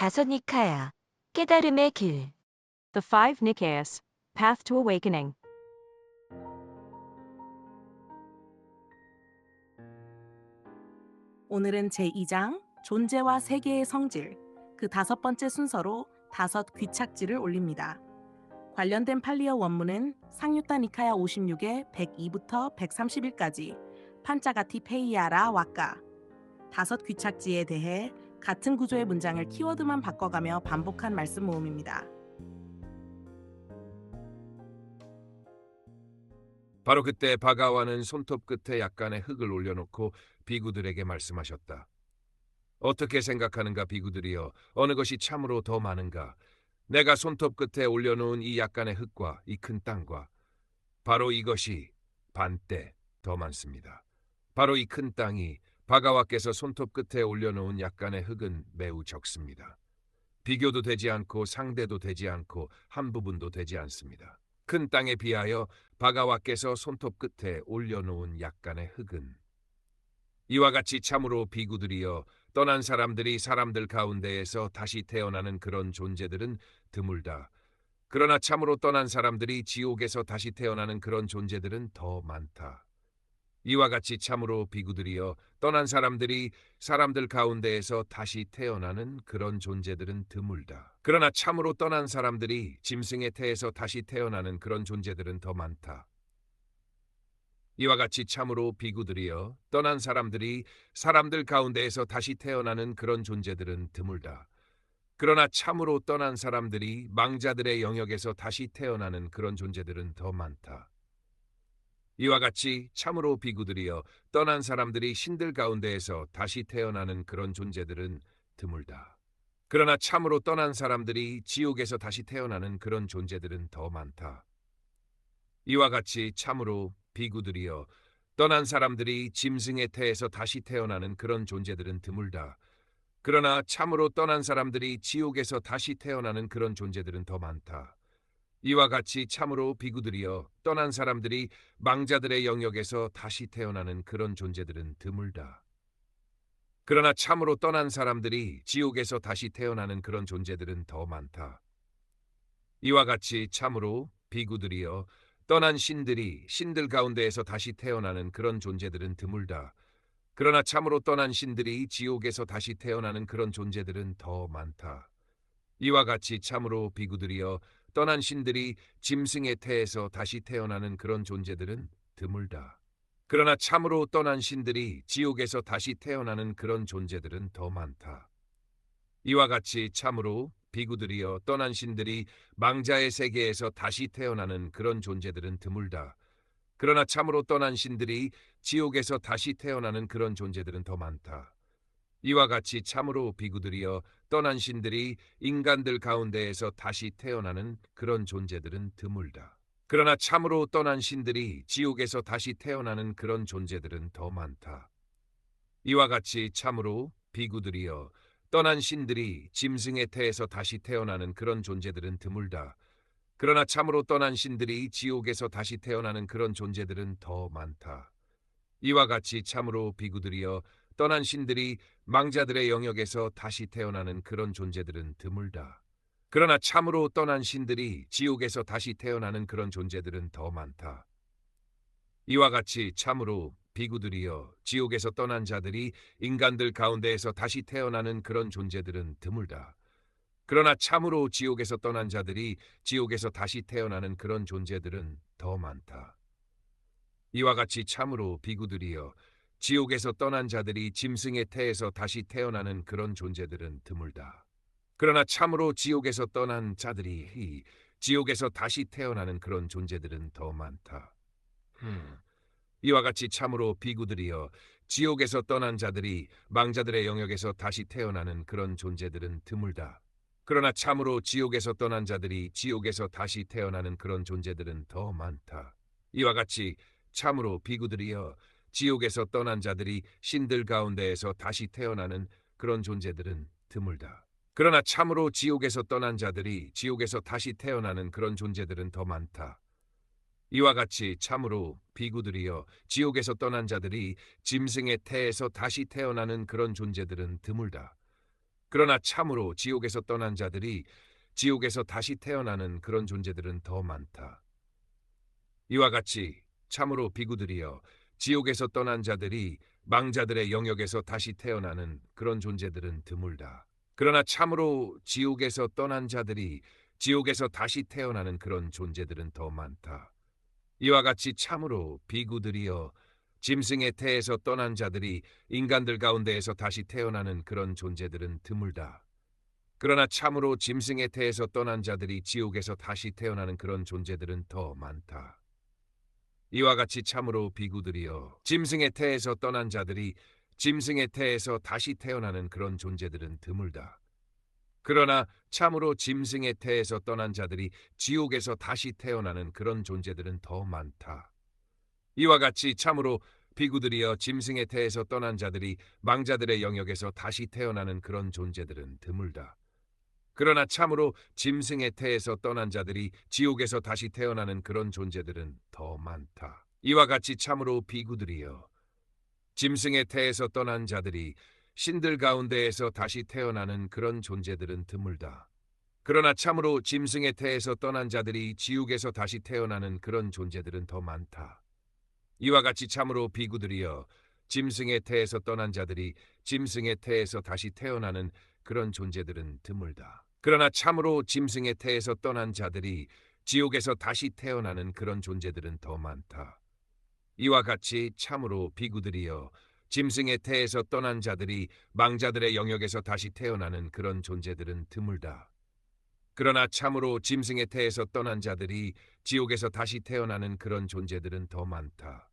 다섯 니카야, 깨달음의 길. The Five Nicaeas, Path to Awakening. 오늘은 제2장 존재와 세계의 성질 그 다섯 번째 순서로 다섯 귀착지를 올립니다. 관련된 팔리어 원문은 상유타 니카야 56의 102부터 131까지 판짜가티 페이아라 와까 다섯 귀착지에 대해 같은 구조의 문장을 키워드만 바꿔가며 반복한 말씀 모음입니다. 바로 그때 바가와는 손톱 끝에 약간의 흙을 올려놓고 비구들에게 말씀하셨다. 어떻게 생각하는가 비구들이여 어느 것이 참으로 더 많은가 내가 손톱 끝에 올려놓은 이 약간의 흙과 이 큰 땅과 바로 이것이 반때 더 많습니다. 바로 이 큰 땅이 바가와께서 손톱 끝에 올려놓은 약간의 흙은 매우 적습니다. 비교도 되지 않고 상대도 되지 않고 한 부분도 되지 않습니다. 큰 땅에 비하여 바가와께서 손톱 끝에 올려놓은 약간의 흙은 이와 같이 참으로 비구들이여 떠난 사람들이 사람들 가운데에서 다시 태어나는 그런 존재들은 드물다. 그러나 참으로 떠난 사람들이 지옥에서 다시 태어나는 그런 존재들은 더 많다. 이와 같이 참으로 비구들이여 떠난 사람들이 사람들 가운데에서 다시 태어나는 그런 존재들은 드물다. 그러나 참으로 떠난 사람들이 짐승의 태에서 다시 태어나는 그런 존재들은 더 많다. 이와 같이 참으로 비구들이여 떠난 사람들이 사람들 가운데에서 다시 태어나는 그런 존재들은 드물다. 그러나 참으로 떠난 사람들이 망자들의 영역에서 다시 태어나는 그런 존재들은 더 많다. 이와 같이 참으로 비구들이여 떠난 사람들이 신들 가운데에서 다시 태어나는 그런 존재들은 드물다. 그러나 참으로 떠난 사람들이 지옥에서 다시 태어나는 그런 존재들은 더 많다. 이와 같이 참으로 비구들이여 떠난 사람들이 짐승의 태에서 다시 태어나는 그런 존재들은 드물다. 그러나 참으로 떠난 사람들이 지옥에서 다시 태어나는 그런 존재들은 더 많다. 이와 같이 참으로 비구들이여 떠난 사람들이 망자들의 영역에서 다시 태어나는 그런 존재들은 드물다. 그러나 참으로 떠난 사람들이 지옥에서 다시 태어나는 그런 존재들은 더 많다. 이와 같이 참으로 비구들이여 떠난 신들이 신들 가운데에서 다시 태어나는 그런 존재들은 드물다. 그러나 참으로 떠난 신들이 지옥에서 다시 태어나는 그런 존재들은 더 많다. 이와 같이 참으로 비구들이여 떠난 신들이 짐승의 태에서 다시 태어나는 그런 존재들은 드물다. 그러나 참으로 떠난 신들이 지옥에서 다시 태어나는 그런 존재들은 더 많다. 이와 같이 참으로 비구들이여 떠난 신들이 망자의 세계에서 다시 태어나는 그런 존재들은 드물다. 그러나 참으로 떠난 신들이 지옥에서 다시 태어나는 그런 존재들은 더 많다. 이와 같이 참으로 비구들이여 떠난 신들이 인간들 가운데에서 다시 태어나는 그런 존재들은 드물다. 그러나 참으로 떠난 신들이 지옥에서 다시 태어나는 그런 존재들은 더 많다. 이와 같이 참으로 비구들이여 떠난 신들이 짐승의 태에서 다시 태어나는 그런 존재들은 드물다. 그러나 참으로 떠난 신들이 지옥에서 다시 태어나는 그런 존재들은 더 많다. 이와 같이 참으로 비구들이여 떠난 신들이 망자들의 영역에서 다시 태어나는 그런 존재들은 드물다. 그러나 참으로 떠난 신들이 지옥에서 다시 태어나는 그런 존재들은 더 많다. 이와 같이 참으로 비구들이여 지옥에서 떠난 자들이 인간들 가운데에서 다시 태어나는 그런 존재들은 드물다. 그러나 참으로 지옥에서 떠난 자들이 지옥에서 다시 태어나는 그런 존재들은 더 많다. 이와 같이 참으로 비구들이여 지옥에서 떠난 자들이 짐승의 태에서 다시 태어나는 그런 존재들은 드물다. 그러나 참으로 지옥에서 떠난 자들이 이 지옥에서 다시 태어나는 그런 존재들은 더 많다. 음. 이와 같이 참으로 비구들이여 지옥에서 떠난 자들이 망자들의 영역에서 다시 태어나는 그런 존재들은 드물다. 그러나 참으로 지옥에서 떠난 자들이 지옥에서 다시 태어나는 그런 존재들은 더 많다. 이와 같이 참으로 비구들이여 지옥에서 떠난 자들이 신들 가운데에서 다시 태어나는 그런 존재들은 드물다. 그러나 참으로 지옥에서 떠난 자들이 지옥에서 다시 태어나는 그런 존재들은 더 많다. 이와 같이 참으로 비구들이여 지옥에서 떠난 자들이 짐승의 태에서 다시 태어나는 그런 존재들은 드물다. 그러나 참으로 지옥에서 떠난 자들이 지옥에서 다시 태어나는 그런 존재들은 더 많다. 이와 같이 참으로 비구들이여 지옥에서 떠난 자들이 망자들의 영역에서 다시 태어나는 그런 존재들은 드물다. 그러나 참으로 지옥에서 떠난 자들이 지옥에서 다시 태어나는 그런 존재들은 더 많다. 이와 같이 참으로 비구들이여 짐승의 태에서 떠난 자들이 인간들 가운데에서 다시 태어나는 그런 존재들은 드물다. 그러나 참으로 짐승의 태에서 떠난 자들이 지옥에서 다시 태어나는 그런 존재들은 더 많다. 이와 같이 참으로 비구들이여 짐승의 태에서 떠난 자들이 짐승의 태에서 다시 태어나는 그런 존재들은 드물다. 그러나 참으로 짐승의 태에서 떠난 자들이 지옥에서 다시 태어나는 그런 존재들은 더 많다. 이와 같이 참으로 비구들이여 짐승의 태에서 떠난 자들이 망자들의 영역에서 다시 태어나는 그런 존재들은 드물다. 그러나 참으로 짐승의 태에서 떠난 자들이 지옥에서 다시 태어나는 그런 존재들은 더 많다. 이와 같이 참으로 비구들이여 짐승의 태에서 떠난 자들이 신들 가운데에서 다시 태어나는 그런 존재들은 드물다. 그러나 참으로 짐승의 태에서 떠난 자들이 지옥에서 다시 태어나는 그런 존재들은 더 많다. 이와 같이 참으로 비구들이여 짐승의 태에서 떠난 자들이 짐승의 태에서 다시 태어나는 그런 존재들은 드물다. 그러나 참으로 짐승의 태에서 떠난 자들이 지옥에서 다시 태어나는 그런 존재들은 더 많다. 이와 같이 참으로 비구들이여 짐승의 태에서 떠난 자들이 망자들의 영역에서 다시 태어나는 그런 존재들은 드물다. 그러나 참으로 짐승의 태에서 떠난 자들이 지옥에서 다시 태어나는 그런 존재들은 더 많다.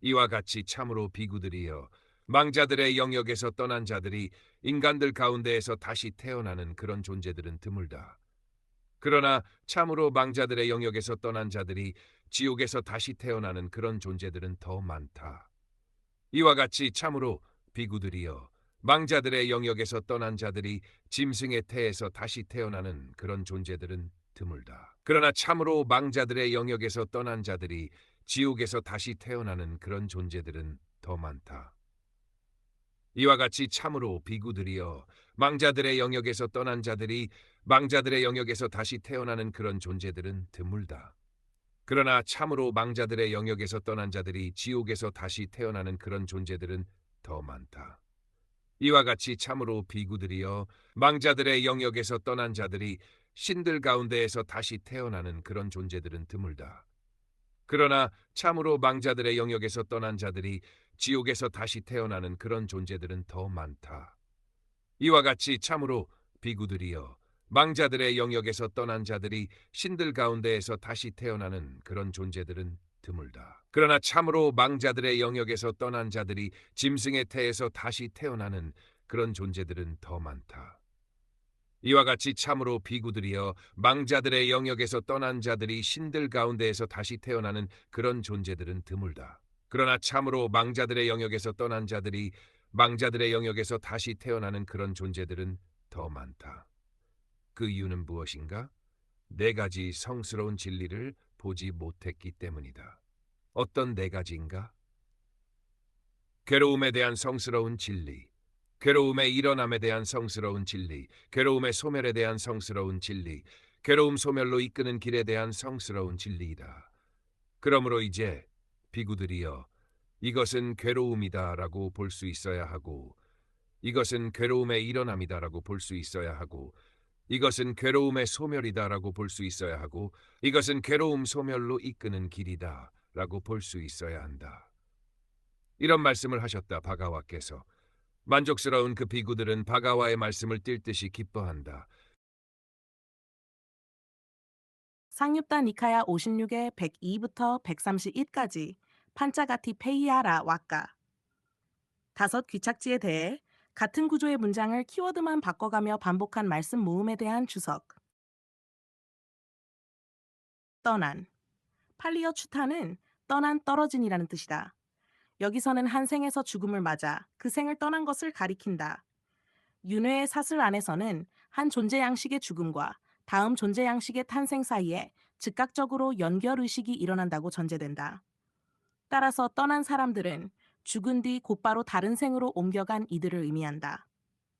이와 같이 참으로 비구들이여 망자들의 영역에서 떠난 자들이 인간들 가운데에서 다시 태어나는 그런 존재들은 드물다. 그러나 참으로 망자들의 영역에서 떠난 자들이 지옥에서 다시 태어나는 그런 존재들은 더 많다. 이와 같이 참으로 비구들이여 망자들의 영역에서 떠난 자들이 짐승의 태에서 다시 태어나는 그런 존재들은 드물다. 그러나 참으로 망자들의 영역에서 떠난 자들이 지옥에서 다시 태어나는 그런 존재들은 더 많다. 이와 같이 참으로 비구들이여 망자들의 영역에서 떠난 자들이 망자들의 영역에서 다시 태어나는 그런 존재들은 드물다. 그러나 참으로 망자들의 영역에서 떠난 자들이 지옥에서 다시 태어나는 그런 존재들은 더 많다. 이와 같이 참으로 비구들이여 망자들의 영역에서 떠난 자들이 신들 가운데에서 다시 태어나는 그런 존재들은 드물다. 그러나 참으로 망자들의 영역에서 떠난 자들이 지옥에서 다시 태어나는 그런 존재들은 더 많다. 이와 같이 참으로 비구들이여 망자들의 영역에서 떠난 자들이 신들 가운데에서 다시 태어나는 그런 존재들은 드물다. 그러나 참으로 망자들의 영역에서 떠난 자들이 짐승의 태에서 다시 태어나는 그런 존재들은 더 많다. 이와 같이 참으로 비구들이여 망자들의 영역에서 떠난 자들이 신들 가운데에서 다시 태어나는 그런 존재들은 드물다. 그러나 참으로 망자들의 영역에서 떠난 자들이 망자들의 영역에서 다시 태어나는 그런 존재들은 더 많다. 그 이유는 무엇인가? 네 가지 성스러운 진리를 보지 못했기 때문이다. 어떤 네 가지인가? 괴로움에 대한 성스러운 진리, 괴로움의 일어남에 대한 성스러운 진리, 괴로움의 소멸에 대한 성스러운 진리, 괴로움 소멸로 이끄는 길에 대한 성스러운 진리이다. 그러므로 이제 비구들이여 이것은 괴로움이다라고 볼 수 있어야 하고 이것은 괴로움의 일어남이다라고 볼 수 있어야 하고 이것은 괴로움의 소멸이다라고 볼 수 있어야 하고 이것은 괴로움 소멸로 이끄는 길이다라고 볼 수 있어야 한다. 이런 말씀을 하셨다 바가와께서 만족스러운 그 비구들은 바가와의 말씀을 뛸 듯이 기뻐한다. 상유다 니카야 56의 102부터 131까지 판짜가티 페이아라 와까 다섯 귀착지에 대해 같은 구조의 문장을 키워드만 바꿔가며 반복한 말씀 모음에 대한 주석 떠난 팔리어 추타는 떠난 떨어진이라는 뜻이다. 여기서는 한 생에서 죽음을 맞아 그 생을 떠난 것을 가리킨다. 윤회의 사슬 안에서는 한 존재 양식의 죽음과 다음 존재 양식의 탄생 사이에 즉각적으로 연결 의식이 일어난다고 전제된다. 따라서 떠난 사람들은 죽은 뒤 곧바로 다른 생으로 옮겨간 이들을 의미한다.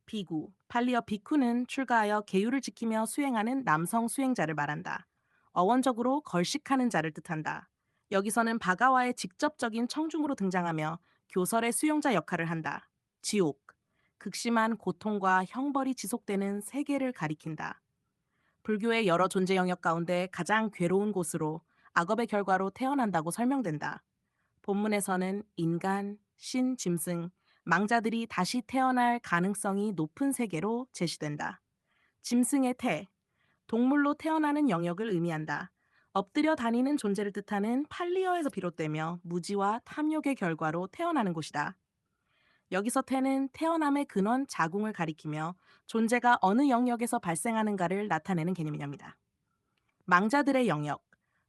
비구, 팔리어 비쿠는 출가하여 계율을 지키며 수행하는 남성 수행자를 말한다. 어원적으로 걸식하는 자를 뜻한다. 여기서는 바가와의 직접적인 청중으로 등장하며 교설의 수용자 역할을 한다. 지옥, 극심한 고통과 형벌이 지속되는 세계를 가리킨다. 불교의 여러 존재 영역 가운데 가장 괴로운 곳으로 악업의 결과로 태어난다고 설명된다. 본문에서는 인간, 신, 짐승, 망자들이 다시 태어날 가능성이 높은 세계로 제시된다. 짐승의 태, 동물로 태어나는 영역을 의미한다. 엎드려 다니는 존재를 뜻하는 팔리어에서 비롯되며 무지와 탐욕의 결과로 태어나는 곳이다. 여기서 태는 태어남의 근원 자궁을 가리키며 존재가 어느 영역에서 발생하는가를 나타내는 개념이랍니다. 망자들의 영역,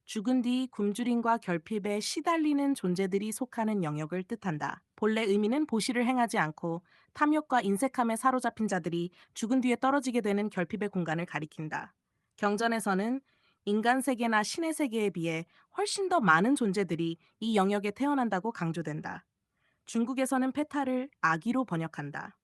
죽은 뒤 굶주림과 결핍에 시달리는 존재들이 속하는 영역을 뜻한다. 본래 의미는 보시를 행하지 않고 탐욕과 인색함에 사로잡힌 자들이 죽은 뒤에 떨어지게 되는 결핍의 공간을 가리킨다. 경전에서는 인간 세계나 신의 세계에 비해 훨씬 더 많은 존재들이 이 영역에 태어난다고 강조된다. 중국에서는 페타를 아기로 번역한다.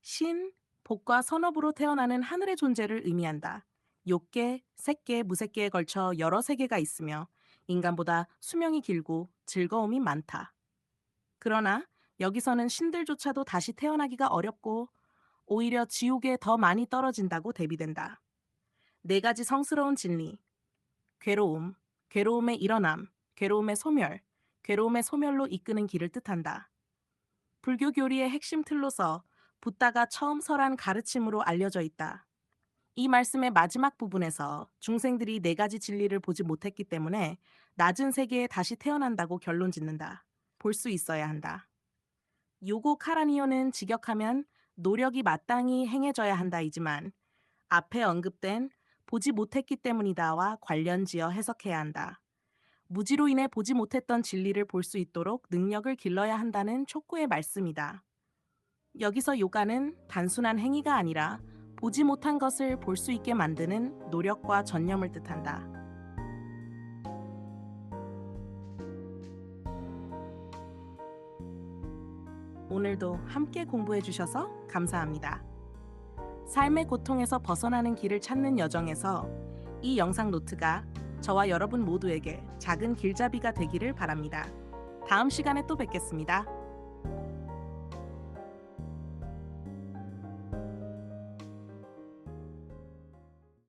신, 복과 선업으로 태어나는 하늘의 존재를 의미한다. 욕계, 색계, 무색계에 걸쳐 여러 세계가 있으며 인간보다 수명이 길고 즐거움이 많다. 그러나 여기서는 신들조차도 다시 태어나기가 어렵고 오히려 지옥에 더 많이 떨어진다고 대비된다. 네 가지 성스러운 진리. 괴로움, 괴로움의 일어남, 괴로움의 소멸, 괴로움의 소멸로 이끄는 길을 뜻한다. 불교 교리의 핵심 틀로서 붓다가 처음 설한 가르침으로 알려져 있다. 이 말씀의 마지막 부분에서 중생들이 네 가지 진리를 보지 못했기 때문에 낮은 세계에 다시 태어난다고 결론 짓는다. 볼 수 있어야 한다. 요고 카라니오는 직역하면 노력이 마땅히 행해져야 한다이지만 앞에 언급된 보지 못했기 때문이다와 관련지어 해석해야 한다. 무지로 인해 보지 못했던 진리를 볼 수 있도록 능력을 길러야 한다는 촉구의 말씀이다. 여기서 요가는 단순한 행위가 아니라 보지 못한 것을 볼 수 있게 만드는 노력과 전념을 뜻한다. 오늘도 함께 공부해 주셔서 감사합니다. 삶의 고통에서 벗어나는 길을 찾는 여정에서 이 영상 노트가 저와 여러분 모두에게 작은 길잡이가 되기를 바랍니다. 다음 시간에 또 뵙겠습니다.